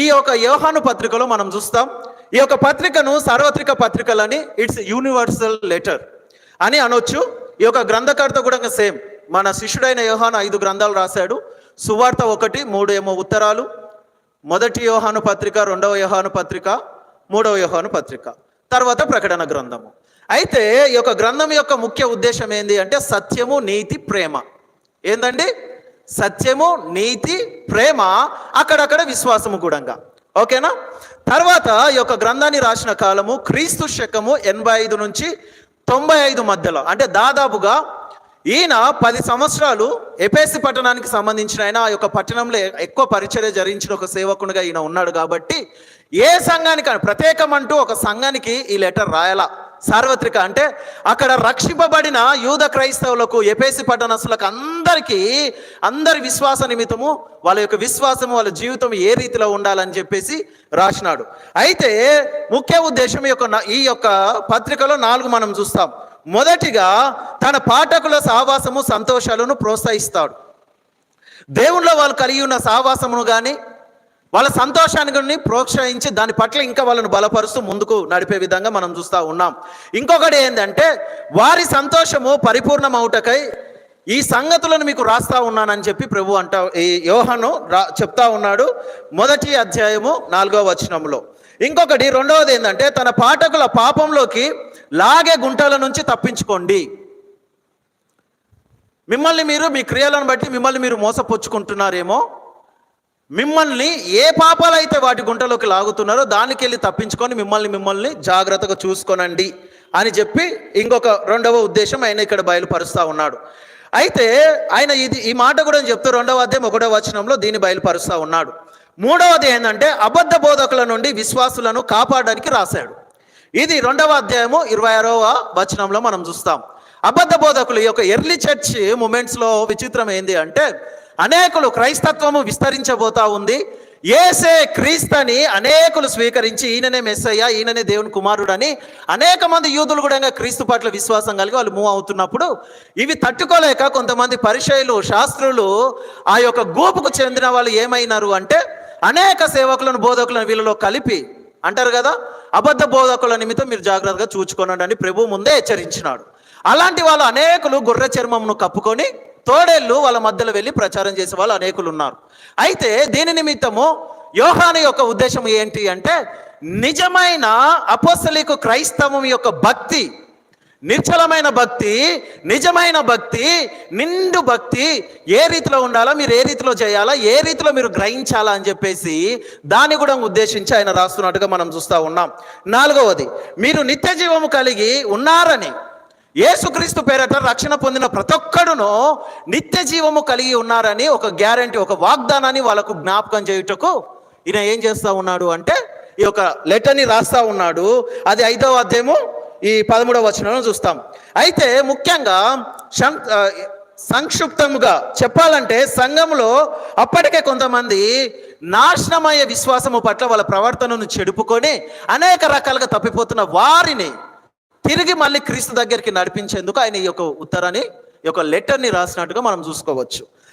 ఈ యొక్క యోహాను పత్రికలో మనం చూస్తాం ఈ యొక్క పత్రికను సార్వత్రిక పత్రికలని ఇట్స్ యూనివర్సల్ లెటర్ అని అనొచ్చు. ఈ యొక్క గ్రంథకర్త కూడా సేమ్. మన శిష్యుడైన యోహాను ఐదు గ్రంథాలు రాశాడు. సువార్త ఒకటి మూడు ఏమో ఉత్తరాలు. మొదటి యోహాను పత్రిక రెండవ యోహాను పత్రిక మూడవ యోహాను పత్రిక. తర్వాత ప్రకటన గ్రంథము. అయితే ఈ యొక్క గ్రంథం యొక్క ముఖ్య ఉద్దేశం ఏంది అంటే సత్యము నీతి ప్రేమ. ఏందండి? సత్యము నీతి ప్రేమ అక్కడక్కడ విశ్వాసము కూడంగా. ఓకేనా? తర్వాత ఈ యొక్క గ్రంథాన్ని రాసిన కాలము క్రీస్తు శకము ఎనభై ఐదు నుంచి తొంభై ఐదు మధ్యలో. అంటే దాదాపుగా ఈయన పది సంవత్సరాలు ఎపేసి పట్టణానికి సంబంధించిన ఆయన ఆ యొక్క పట్టణంలో ఎక్కువ పరిచర్య జరిగించిన ఒక సేవకునిగా ఈయన ఉన్నాడు కాబట్టి ఏ సంఘానికి ప్రత్యేకం అంటూ ఒక సంఘానికి ఈ లెటర్ రాయాలా? సార్వత్రిక అంటే అక్కడ రక్షింపబడిన యూద క్రైస్తవులకు ఎపేసి పట్టణస్తులకు అందరికీ అందరి విశ్వాస నిమిత్తము వాళ్ళ యొక్క విశ్వాసము వాళ్ళ జీవితం ఏ రీతిలో ఉండాలని చెప్పేసి రాసినాడు. అయితే ముఖ్య ఉద్దేశం ఈ యొక్క ఈ యొక్క పత్రికలో నాలుగు మనం చూస్తాం. మొదటిగా తన పాఠకుల సహవాసము సంతోషాలను ప్రోత్సహిస్తాడు. దేవుళ్ళ వాళ్ళు కలిగి ఉన్న సహవాసమును కానీ వాళ్ళ సంతోషాన్ని ప్రోత్సహించి దాని పట్ల ఇంకా వాళ్ళని బలపరుస్తూ ముందుకు నడిపే విధంగా మనం చూస్తూ ఉన్నాం. ఇంకొకటి ఏంటంటే వారి సంతోషము పరిపూర్ణమవుటకై ఈ సంగతులను మీకు రాస్తా ఉన్నానని చెప్పి ప్రభు అంట ఈ యోహను రా చెప్తా ఉన్నాడు. మొదటి అధ్యాయము నాలుగవ వచనంలో ఇంకొకటి రెండవది ఏంటంటే తన పాఠకుల పాపంలోకి లాగే గుంటల నుంచి తప్పించుకోండి. మిమ్మల్ని మీరు మీ క్రియలను బట్టి మిమ్మల్ని మీరు మోసపుచ్చుకుంటున్నారేమో మిమ్మల్ని ఏ పాపాలు అయితే వాటి గుంటలోకి లాగుతున్నారో దానికి వెళ్ళి తప్పించుకొని మిమ్మల్ని మిమ్మల్ని జాగ్రత్తగా చూసుకోనండి అని చెప్పి ఇంకొక రెండవ ఉద్దేశం ఆయన ఇక్కడ బయలుపరుస్తూ ఉన్నాడు. అయితే ఆయన ఇది ఈ మాట కూడా చెప్తూ రెండవ అధ్యాయం ఒకటో వచనంలో దీన్ని బయలుపరుస్తూ ఉన్నాడు. మూడవది ఏంటంటే అబద్ధ బోధకుల నుండి విశ్వాసులను కాపాడడానికి రాశాడు. ఇది రెండవ అధ్యాయము ఇరవై ఆరవ వచనంలో మనం చూస్తాం. అబద్ధ బోధకులు ఈ యొక్క ఎర్లీ చర్చ్ మూమెంట్స్లో విచిత్రం ఏంది అంటే అనేకులు క్రైస్తత్వము విస్తరించబోతా ఉంది. ఏసే క్రీస్తని అనేకులు స్వీకరించి ఈయననే మెస్సయ్య ఈయననే దేవుని కుమారుడని అనేక మంది యూదులు కూడా క్రీస్తు పట్ల విశ్వాసం కలిగి వాళ్ళు మూవ్ అవుతున్నప్పుడు ఇవి తట్టుకోలేక కొంతమంది పరిచయులు శాస్త్రులు ఆ యొక్క గూపుకు చెందిన వాళ్ళు ఏమైనారు అంటే అనేక సేవకులను బోధకులను వీళ్ళలో కలిపి అంటారు కదా అబద్ధ బోధకుల నిమిత్తం మీరు జాగ్రత్తగా చూచుకోనండి అని ప్రభు ముందే హెచ్చరించినాడు. అలాంటి వాళ్ళు అనేకులు గొర్రె చర్మంను కప్పుకొని తోడేళ్ళు వాళ్ళ మధ్యలో వెళ్ళి ప్రచారం చేసే వాళ్ళు అనేకులు ఉన్నారు. అయితే దీని నిమిత్తము యోహాను యొక్క ఉద్దేశం ఏంటి అంటే నిజమైన అపోసలికు క్రైస్తవం యొక్క భక్తి నిర్చలమైన భక్తి నిజమైన భక్తి నిండు భక్తి ఏ రీతిలో ఉండాలా మీరు ఏ రీతిలో చేయాలా ఏ రీతిలో మీరు గ్రహించాలా అని చెప్పేసి దాన్ని కూడా ఉద్దేశించి ఆయన రాస్తున్నట్టుగా మనం చూస్తూ ఉన్నాం. నాలుగవది మీరు నిత్య జీవము కలిగి ఉన్నారని యేసుక్రీస్తు పేరట రక్షణ పొందిన ప్రతి ఒక్కడును నిత్య జీవము కలిగి ఉన్నారని ఒక గ్యారంటీ ఒక వాగ్దానాన్ని వాళ్ళకు జ్ఞాపకం చేయుటకు ఈయన ఏం చేస్తూ ఉన్నాడు అంటే ఈ యొక్క లెటర్ని రాస్తా ఉన్నాడు. అది ఐదవ అధ్యాయము ఈ పదమూడవ వచనంలో చూస్తాం. అయితే ముఖ్యంగా సం- సంక్షిప్తముగా చెప్పాలంటే సంఘంలో అప్పటికే కొంతమంది నాశనమయ్యే విశ్వాసము పట్ల వాళ్ళ ప్రవర్తనను చెడుపుకొని అనేక రకాలుగా తప్పిపోతున్న వారిని తిరిగి మళ్ళీ క్రీస్తు దగ్గరికి నడిపించేందుకు ఆయన ఈ యొక్క ఉత్తరాన్ని ఈ యొక్క లెటర్ని రాసినట్టుగా మనం చూసుకోవచ్చు.